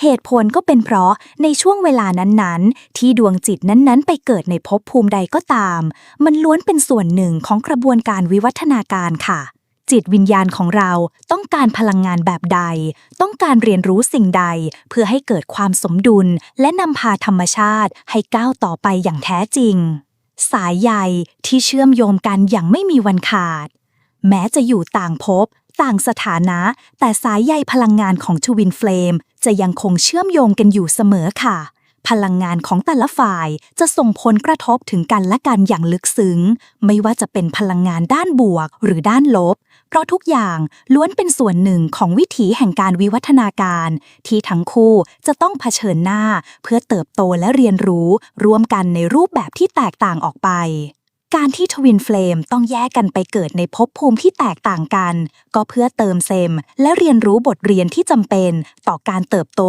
เหตุผลก็เป็นเพราะในช่วงเวลานั้นๆ ที่ดวงจิตนั้นๆ ไปเกิดในภพภูมิใดก็ตาม มันล้วนเป็นส่วนหนึ่งของกระบวนการวิวัฒนาการค่ะ จิตวิญญาณของเราต้องการพลังงานแบบใด ต้องการเรียนรู้สิ่งใด เพื่อให้เกิดความสมดุล และนำพาธรรมชาติให้ก้าวต่อไปอย่างแท้จริง สายใยที่เชื่อมโยงกันอย่างไม่มีวันขาด แม้จะอยู่ต่างภพต่างสถานะ แต่สายใยพลังงานของทวินเฟลม จะยังคงเชื่อมโยงกันอยู่เสมอค่ะ พลังงานของแต่ละฝ่ายจะส่งผลกระทบถึงกันและกันอย่างลึกซึ้ง ไม่ว่าจะเป็นพลังงานด้านบวกหรือด้านลบ เพราะทุกอย่างล้วนเป็นส่วนหนึ่งของวิถีแห่งการวิวัฒนาการ ที่ทั้งคู่จะต้องเผชิญหน้า เพื่อเติบโตและเรียนรู้ร่วมกันในรูปแบบที่แตกต่างออกไป การที่ทวินเฟลมต้องแยกกันไปเกิดในภพภูมิที่แตกต่างกัน ก็เพื่อเติมเซม และเรียนรู้บทเรียนที่จำเป็นต่อการเติบโต